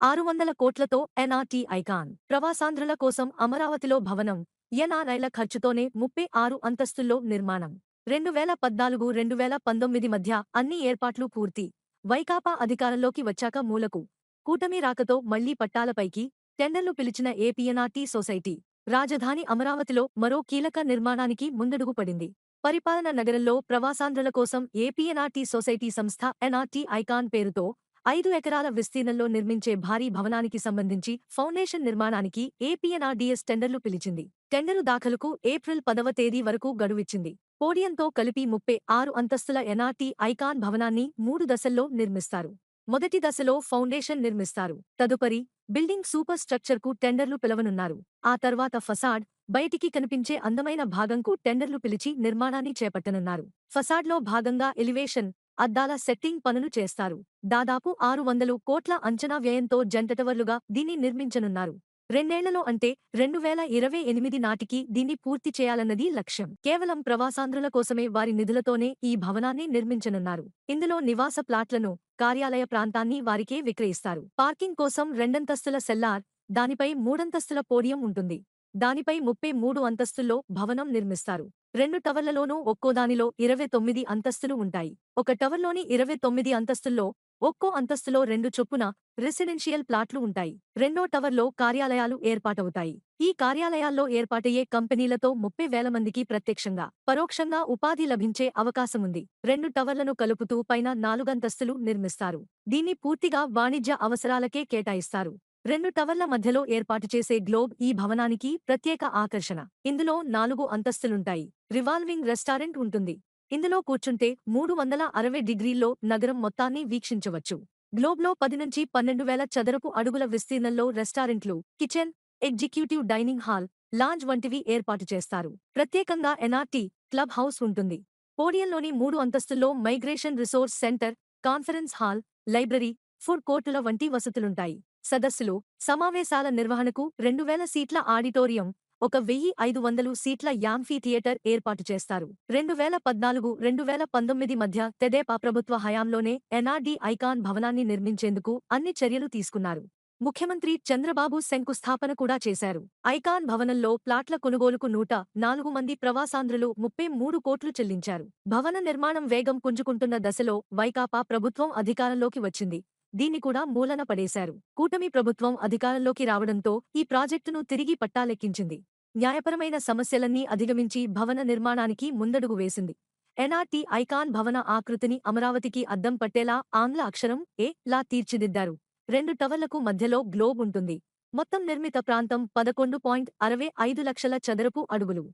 ఆరు వందల కోట్లతో ఎన్ఆర్టీ ఐకాన్. ప్రవాసాంధ్రుల కోసం అమరావతిలో భవనం. ఎన్ఆర్ఐల ఖర్చుతోనే ముప్పై ఆరు అంతస్తుల్లో నిర్మాణం. రెండు వేల పద్నాలుగు రెండు వేల పంతొమ్మిది మధ్య అన్ని ఏర్పాట్లు పూర్తి. వైకాపా అధికారంలోకి వచ్చాక మూలకు. కూటమి రాకతో మళ్ళీ పట్టాలపైకి టెండర్లు పిలిచిన ఏపీఎన్ఆర్టీ సొసైటీ. రాజధాని అమరావతిలో మరో కీలక నిర్మాణానికి ముందడుగు పడింది. పరిపాలన నగరంలో ప్రవాసాంధ్రుల కోసం ఏపీఎన్ఆర్టీ సొసైటీ సంస్థ ఎన్ఆర్టీ ఐకాన్ పేరుతో ఐదు ఎకరాల విస్తీర్ణంలో నిర్మించే భారీ భవనానికి సంబంధించి ఫౌండేషన్ నిర్మాణానికి ఏపీఎన్ఆర్డీఎస్ టెండర్లు పిలిచింది. టెండరు దాఖలుకు ఏప్రిల్ పదవ తేదీ వరకు గడువిచ్చింది. పోడియంతో కలిపి ముప్పై ఆరు అంతస్తుల ఎన్ఆర్టీ ఐకాన్ భవనాన్ని మూడు దశల్లో నిర్మిస్తారు. మొదటి దశలో ఫౌండేషన్ నిర్మిస్తారు. తదుపరి బిల్డింగ్ సూపర్ స్ట్రక్చర్కు టెండర్లు పిలవనున్నారు. ఆ తర్వాత ఫసాడ్ బయటికి కనిపించే అందమైన భాగంకు టెండర్లు పిలిచి నిర్మాణాన్ని చేపట్టనున్నారు. ఫసాడ్లో భాగంగా ఎలివేషన్ అద్దాల సెట్టింగ్ పనులు చేస్తారు. దాదాపు ఆరు వందలు కోట్ల అంచనా వ్యయంతో జంటటవర్లుగా దీన్ని నిర్మించనున్నారు. రెండేళ్ళలో అంటే రెండు వేల ఇరవై ఎనిమిది నాటికి దీన్ని పూర్తి చేయాలన్నది లక్ష్యం. కేవలం ప్రవాసాంధ్రుల కోసమే వారి నిధులతోనే ఈ భవనాన్ని నిర్మించనున్నారు. ఇందులో నివాస ప్లాట్లను కార్యాలయ ప్రాంతాన్ని వారికే విక్రయిస్తారు. పార్కింగ్ కోసం రెండంతస్తుల సెల్లార్ దానిపై మూడంతస్తుల పోడియం ఉంటుంది. దానిపై ముప్పై మూడు అంతస్తుల్లో భవనం నిర్మిస్తారు. రెండు టవర్లలోనూ ఒక్కోదానిలో ఇరవై తొమ్మిది అంతస్తులు ఉంటాయి. ఒక టవర్లోని ఇరవై తొమ్మిది అంతస్తుల్లో ఒక్కో అంతస్తులో రెండు చొప్పున రెసిడెన్షియల్ ప్లాట్లు ఉంటాయి. రెండో టవర్లో కార్యాలయాలు ఏర్పాటవుతాయి. ఈ కార్యాలయాల్లో ఏర్పాటయ్యే కంపెనీలతో ముప్పై వేల మందికి ప్రత్యక్షంగా పరోక్షంగా ఉపాధి లభించే అవకాశముంది. రెండు టవర్లను కలుపుతూ పైన నాలుగంతస్తులు నిర్మిస్తారు. దీన్ని పూర్తిగా వాణిజ్య అవసరాలకే కేటాయిస్తారు. రెండు టవర్ల మధ్యలో ఏర్పాటు చేసే గ్లోబ్ ఈ భవనానికి ప్రత్యేక ఆకర్షణ. ఇందులో నాలుగు అంతస్తులుంటాయి. రివాల్వింగ్ రెస్టారెంట్ ఉంటుంది. ఇందులో కూర్చుంటే మూడు వందల అరవై డిగ్రీల్లో నగరం మొత్తాన్ని వీక్షించవచ్చు. గ్లోబ్లో పది నుంచి పన్నెండు వేల చదరపు అడుగుల విస్తీర్ణంలో రెస్టారెంట్లు kitchen executive dining hall lounge వంటివి ఏర్పాటు చేస్తారు. ప్రత్యేకంగా ఎన్ఆర్టీ క్లబ్ హౌస్ ఉంటుంది. పోడియంలోని మూడు అంతస్తుల్లో migration resource centre conference hall library food కోర్టుల వంటి వసతులుంటాయి. సదస్సులు సమావేశాల నిర్వహణకు రెండు వేల సీట్ల ఆడిటోరియం ఒక వెయ్యి ఐదు వందలు సీట్ల యాంఫీ థియేటర్ ఏర్పాటు చేస్తారు. రెండు వేల పద్నాలుగు రెండు వేల పంతొమ్మిది మధ్య తెదేపా ప్రభుత్వ హయాంలోనే ఎన్ఆర్డీ ఐకాన్ భవనాన్ని నిర్మించేందుకు అన్ని చర్యలు తీసుకున్నారు. ముఖ్యమంత్రి చంద్రబాబు శంకుస్థాపన కూడా చేశారు. ఐకాన్ భవనంలో ప్లాట్ల కొనుగోలుకు నూట నాలుగు మంది ప్రవాసాంధ్రులు ముప్పై మూడు కోట్లు చెల్లించారు. భవన నిర్మాణం వేగం పుంజుకుంటున్న దశలో వైకాపా ప్రభుత్వం అధికారంలోకి వచ్చింది. దీన్ని కూడా మూలన పడేశారు. కూటమి ప్రభుత్వం అధికారంలోకి రావడంతో ఈ ప్రాజెక్టును తిరిగి పట్టాలెక్కించింది. న్యాయపరమైన సమస్యలన్నీ అధిగమించి భవన నిర్మాణానికి ముందడుగు వేసింది. ఎన్ఆర్టీ ఐకాన్ భవన ఆకృతిని అమరావతికి అద్దం పట్టేలా ఆంగ్ల అక్షరం ఏ లా తీర్చిదిద్దారు. రెండు టవర్లకు మధ్యలో గ్లోబ్ ఉంటుంది. మొత్తం నిర్మిత ప్రాంతం పదకొండు పాయింట్ అరవై ఐదు లక్షల చదరపు అడుగులు.